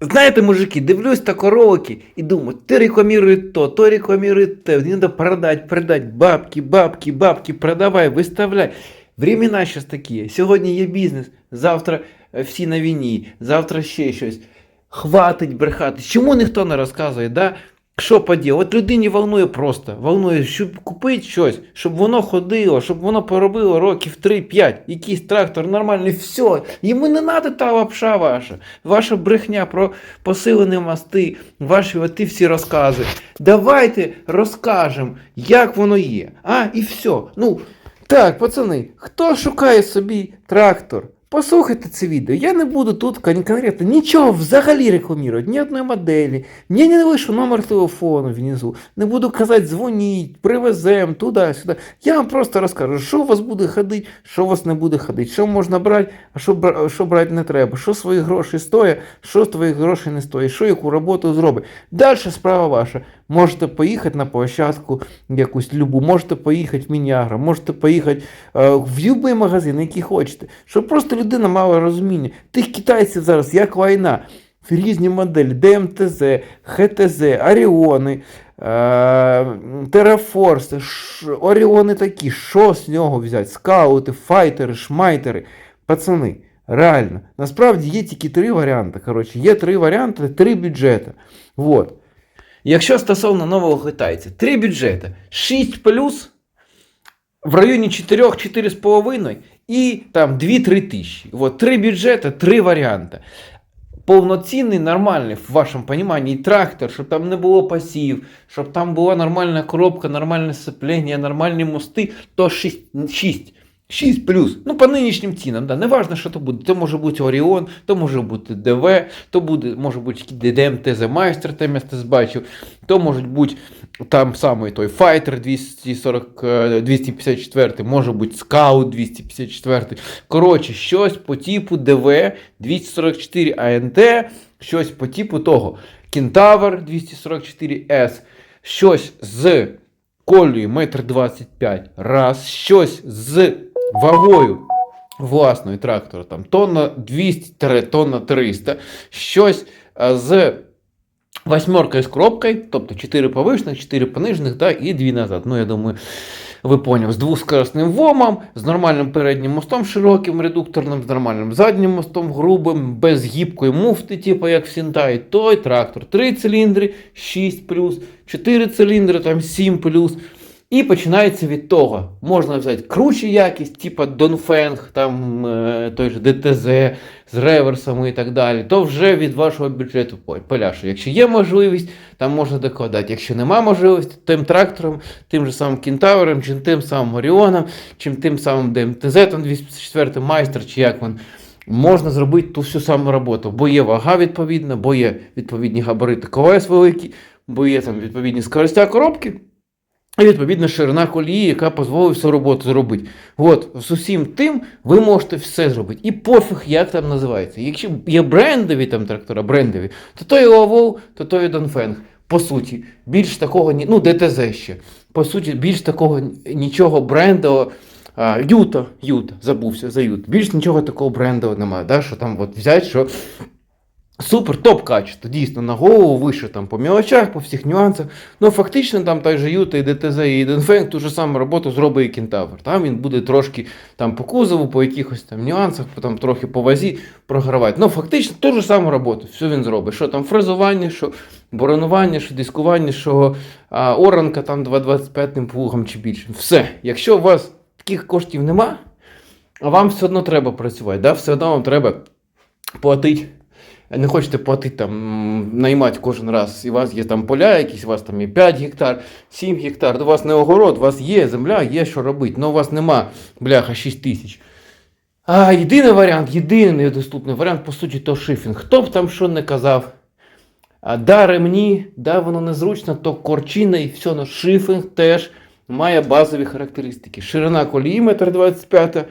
Знаєте, мужики, дивлюсь так ролики і думаю, ти рекламируй то, то рекламируй те, не надо продать, продать, бабки, бабки, бабки, продавай, виставляй. Времена зараз такі. Сьогодні є бізнес, завтра е, всі на війні, завтра ще щось. Хватить брехати. Чому ніхто не розказує, да? Що поділ? От людині волнує просто, волнує, щоб купити щось, щоб воно ходило, щоб воно поробило років 3-5, якийсь трактор нормальний, все. Йому не треба та лапша ваша. Ваша брехня про посилені мости, ваші оті всі розкази. Давайте розкажемо, як воно є. А, і все. Ну, так, пацани, хто шукає собі трактор? Послухайте це відео. Я не буду тут конкретно нічого взагалі рекламувати, ні одної моделі. Мені не вийшов номер телефону внизу. Не буду казати, дзвоніть, привеземо туди-сюди. Я вам просто розкажу, що у вас буде ходити, що у вас не буде ходити, що можна брати, а що, що брати не треба, що свої гроші стоять, що з твоїх грошей не стоїть, що яку роботу зробить. Далі справа ваша. Можете поїхати на площадку якусь любу, можете поїхати в Мінягра, можете поїхати е, в будь-який магазин, який хочете. Щоб просто людина мала розуміння. Тих китайців зараз як війна. Різні моделі, ДМТЗ, ХТЗ, Оріони, е, Терафорси, Оріони такі, що з нього взяти? Скаути, файтери, шмайтери. Пацани, реально. Насправді є тільки три варіанти. Коротше, є три варіанти, три бюджети. Вот. Якщо стосовно нового китайця, три бюджети. 6 плюс в районі 4-4,5 і там 2-3 тисячі. Вот, три бюджети, три варіанти. Повноцінний, нормальний, в вашому розумінні, трактор, щоб там не було пасів, щоб там була нормальна коробка, нормальне сцеплення, нормальні мости, то 6. 6. 6 плюс. Ну, по нинішнім цінам, да. Неважно, що то буде. То може бути Оріон, то може бути ДВ, то буде, може бути ДДМТЗ Майстер, там я десь бачив, то може бути там самий той Fighter 240, е, 254, може бути Scout 254. Коротше, щось по типу ДВ 244 АНТ, щось по типу того. Кентавр 244С, щось з колею 1,25 м, раз, щось з вагою власної трактора, там тонна 200 тонна 300, щось е, з восьмеркою з коробкою, тобто 4 повишених, 4 понижених, да, і 2 назад. Ну, я думаю, ви поняли, з двоскоростним вомом, з нормальним переднім мостом широким, редукторним, з нормальним заднім мостом, грубим, без гібкої муфти, типу як в Сінтай. Той трактор 3 циліндри, 6 плюс, 4 циліндри, там 7 плюс. І починається від того. Можна взяти круче якість, типу Донфенг, там е, той же ДТЗ з реверсами і так далі. То вже від вашого бюджету по- поляше. Якщо є можливість, там можна докладати. Якщо нема можливості, тим трактором, тим же самим кентавром, чи тим самим Оріоном, чи тим самим ДМТЗ, там 254 майстер, чи як він. Можна зробити ту всю саму роботу, бо є вага відповідна, бо є відповідні габарити колес великі, бо є там відповідні скоростя коробки. І відповідно ширина колії, яка дозволить всю роботу зробити. От, з усім тим ви можете все зробити. І пофіг, як там називається. Якщо є брендові там трактора, брендові, то то і Лавол, то то і Донфенг. По суті, більш такого, ну, ДТЗ ще. По суті, більш такого нічого брендового. А, Юта, Юта, забувся за Ют. Більш нічого такого брендового немає, да, що там от взяти, що Супер, топ качество, дійсно, на голову вище там по мілочах, по всіх нюансах. Ну, фактично, там той же Юта, і ДТЗ, і Денфенг ту ж саму роботу зробить і Кентавр. Там він буде трошки там по кузову, по якихось там нюансах, там трохи по вазі програвати. Ну, фактично, ту ж саму роботу, все він зробить. Що там фрезування, що боронування, що дискування, що а, оранка там 2,25 плугом чи більше. Все. Якщо у вас таких коштів нема, а вам все одно треба працювати, да? все одно вам треба платити не хочете платити там, наймати кожен раз, і у вас є там поля, якісь у вас там і 5 гектар, 7 гектар, у вас не огород, у вас є земля, є що робити, але у вас нема, бляха, 6 тисяч. А єдиний варіант, єдиний доступний варіант, по суті, то шифінг. Хто б там що не казав. А, да, ремні, да, воно незручно, то корчина і все, но шифінг теж має базові характеристики. Ширина колії 1,25 м,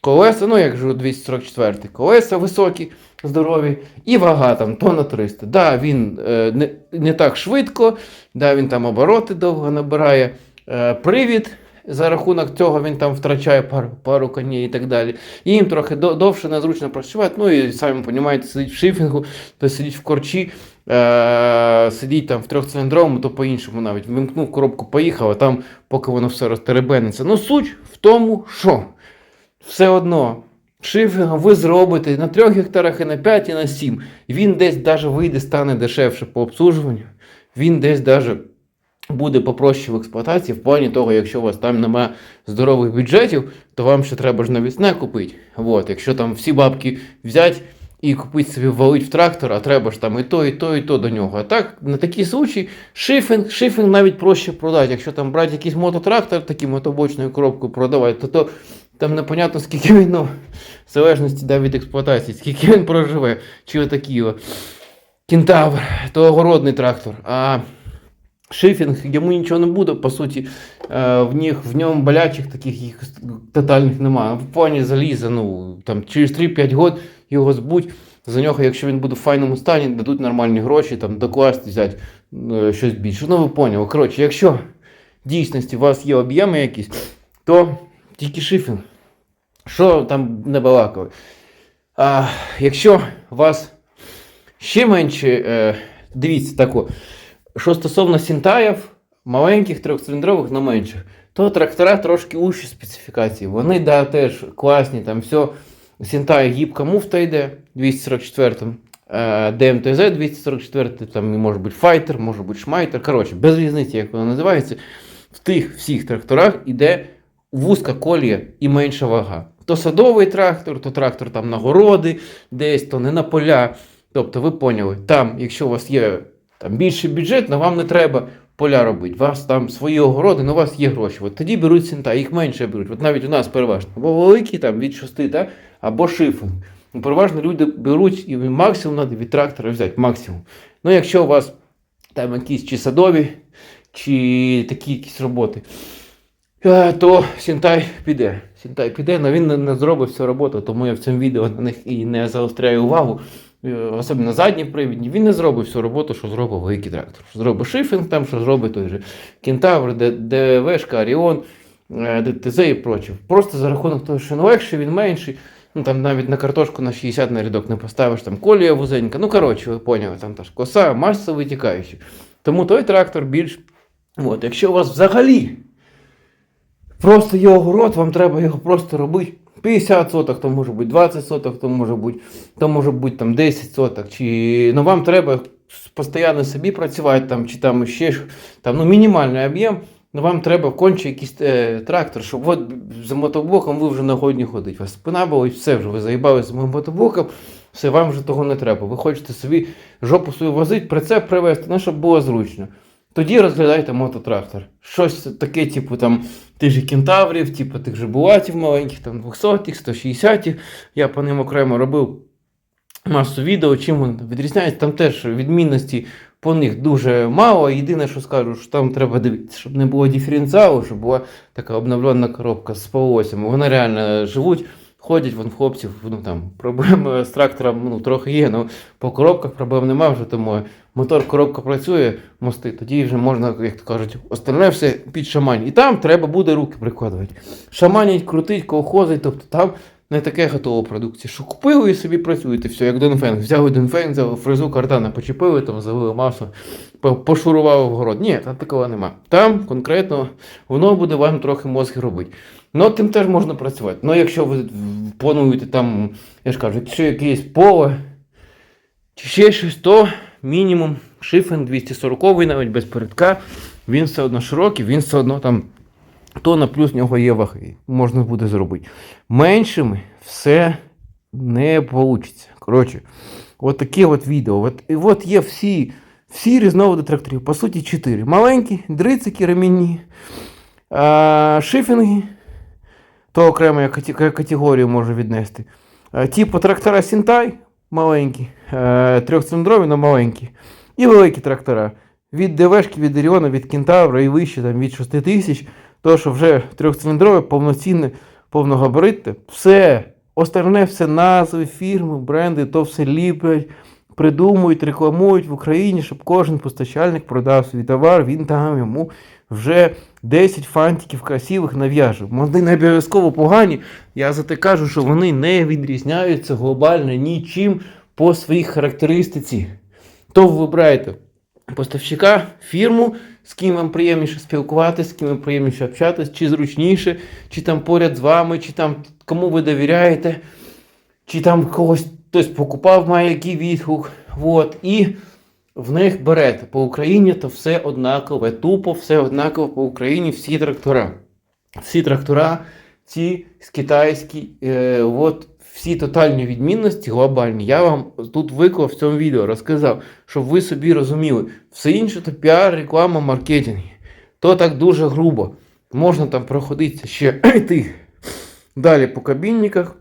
колеса, ну як же 244 колеса високі, здорові, і вага там тонна 300. Да, він е, не, не так швидко, да, він там обороти довго набирає. Е, привід за рахунок цього він там втрачає пару, пару коней і так далі. І їм трохи довше незручно працювати. Ну і самі розумієте, сидіть в шифінгу, то сидіть в корчі, е- сидіть там в трьохциліндровому, то по-іншому навіть. Вимкнув коробку, поїхав, а там поки воно все розтеребениться. Ну суть в тому, що все одно. Шифінг ви зробите на 3 гектарах і на 5, і на 7. Він десь навіть вийде, стане дешевше по обслужуванню. Він десь навіть буде попроще в експлуатації, в плані того, якщо у вас там немає здорових бюджетів, то вам ще треба ж навісне купити. От, якщо там всі бабки взяти і купити собі валить в трактор, а треба ж там і то, і то, і то до нього. А так, на такі случаї, шифінг, шифінг навіть проще продати. Якщо там брати якийсь мототрактор, такий мотобочною коробкою продавати, то, то там непонятно скільки він, ну, в залежності да, від експлуатації, скільки він проживе, чи отакий о, кентавр, то огородний трактор. А шифінг, йому нічого не буде, по суті, е, в, них, в ньому болячих таких їх тотальних немає. В плані заліза, ну, там, через 3-5 років його збуть. За нього, якщо він буде в файному стані, дадуть нормальні гроші, там, докласти, взяти е, щось більше. Ну, ви поняли. Коротше, якщо в дійсності у вас є об'єми якісь, то тільки шифінг. Що там не балакали? А, якщо вас ще менше, е, дивіться тако, що стосовно сінтаїв, маленьких трьохциліндрових, але менших, то трактора трошки уші специфікації. Вони да, теж класні, там все. Сінтай гібка муфта йде 244 е, ДМТЗ 244, там може бути файтер, може бути шмайтер. Коротше, без різниці, як воно називається. В тих всіх тракторах іде вузька колія і менша вага. То садовий трактор, то трактор там на городи, десь, то не на поля. Тобто, ви поняли, там, якщо у вас є там, більший бюджет, але вам не треба поля робити. У вас там свої огороди, але у вас є гроші. От тоді беруть сінта, їх менше беруть. От навіть у нас переважно. Або великі там від 6, та, або шифинг. Ну, Переважно люди беруть і максимум треба від трактора взяти, максимум. Ну, якщо у вас там якісь чи садові, чи такі якісь роботи, то Сінтай піде. Сінтай піде, але він не, зробить всю роботу, тому я в цьому відео на них і не заостряю увагу. Е, Особливо на задній привідні, він не зробить всю роботу, що зробив великий трактор. Що зробить шифінг, там, що зробить той же Кентавр, ДВшка, Аріон, е, ДТЗ і проче. Просто за рахунок того, що він легший, він менший. Ну там навіть на картошку на 60 на рядок не поставиш, там колія вузенька. Ну коротше, ви поняли, там та ж коса, маса витікаюча. Тому той трактор більш. От, якщо у вас взагалі просто є огород, вам треба його просто робити. 50 соток, то може бути 20 соток, то може бути, то може бути там 10 соток. Чи ну, вам треба постійно собі працювати, там, чи там ще ж, там, ну, мінімальний об'єм. Ну, вам треба конче якийсь е, трактор, щоб от за мотоблоком ви вже на годні ходить. Вас спина болить, все вже, ви заїбалися з моїм мотоблоком, все, вам вже того не треба. Ви хочете собі жопу свою возити, прицеп привезти, ну, щоб було зручно. Тоді розглядайте мототрактор. Щось таке, типу там тих же кентаврів, типу тих же булатів маленьких, там 200-х, 160-х. Я по ним окремо робив масу відео, чим вони відрізняються. Там теж відмінності по них дуже мало. Єдине, що скажу, що там треба дивитися, щоб не було диференціалу, щоб була така обновлена коробка з полосями. Вони реально живуть. Ходять вон хлопців, ну там проблеми з трактором ну, трохи є, але по коробках проблем немає вже, тому мотор, коробка працює, мости, тоді вже можна, як то кажуть, остальне все під шамань. І там треба буде руки прикладувати. Шаманять, крутить, колхозить, тобто там не таке готова продукція. Що купили і собі працюєте, все, як Донфенг. Взяли Донфенг, взяли фрезу картана, почепили, там залили масу, по- пошурували в город. Ні, там такого нема. Там конкретно воно буде вам трохи мозги робити. Ну, тим теж можна працювати. Ну, якщо ви плануєте там, я ж кажу, чи якесь поле, чи ще щось, то мінімум шифен 240 навіть без передка, він все одно широкий, він все одно там тона плюс в нього є ваги. Можна буде зробити. Меншими все не вийде. Коротше, от таке от відео. От, і от є всі, всі різновиди тракторів. По суті, чотири. Маленькі, дрицики, ремінні, шифінги, то окремо категорію можу віднести. Типу трактора Сінтай маленькі, е, трьохциліндрові, але маленькі. І великі трактора. Від ДВшки, від Оріона, від Кентавра і вище там, від 6 тисяч. То, що вже трьохциліндрове, повноцінне, повногабаритне, все. Остальне все назви, фірми, бренди, то все ліплять, придумують, рекламують в Україні, щоб кожен постачальник продав свій товар, він там йому вже 10 фантиків красивих нав'яже. Вони не обов'язково погані. Я за те кажу, що вони не відрізняються глобально нічим по своїй характеристиці. То ви вибираєте поставщика, фірму, з ким вам приємніше спілкуватися, з ким вам приємніше общатися, чи зручніше, чи там поряд з вами, чи там кому ви довіряєте, чи там когось хтось покупав, має який відгук. Вот. І в них берете. По Україні то все однакове, тупо все однаково по Україні, всі трактора. Всі трактора, ці з китайські, е, от всі тотальні відмінності глобальні. Я вам тут виклав в цьому відео, розказав, щоб ви собі розуміли. Все інше то піар, реклама, маркетинг. То так дуже грубо. Можна там проходитися ще йти далі по кабінниках.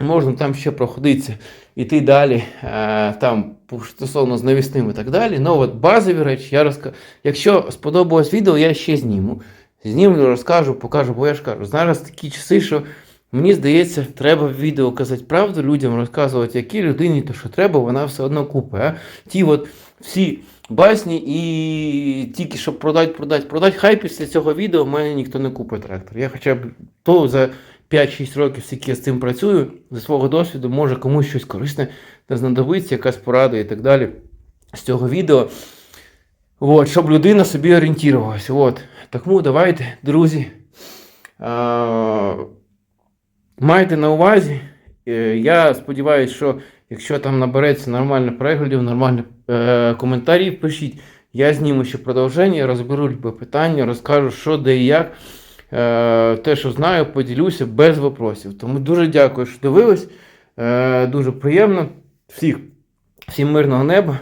Можна там ще проходитися, іти далі, е, там стосовно з навісним і так далі. Ну от базові речі я розкажу. Якщо сподобалось відео, я ще зніму. Знімлю, розкажу, покажу, бо я ж кажу, зараз такі часи, що мені здається, треба в відео казати правду, людям розказувати, які людині то, що треба, вона все одно купить. А? Ті от всі басні і тільки щоб продати, продати, продати, хай після цього відео в мене ніхто не купить трактор. Я хоча б то за 5-6 років, скільки я з цим працюю, зі свого досвіду, може комусь щось корисне не знадобиться, якась порада і так далі з цього відео. От, щоб людина собі орієнтувалася. От. Тому давайте, друзі. А, майте на увазі. Е, Я сподіваюся, що якщо там набереться нормально переглядів, нормально е, коментарів, пишіть. Я зніму ще продовження, розберу любе питання, розкажу, що де і як. Е, те, що знаю, поділюся без вопросів. Тому дуже дякую, що дивились. Е, дуже приємно. Всіх, всім мирного неба,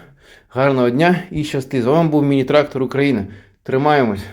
гарного дня і щасти. З вами був Міні-Трактор України. Тримаємось.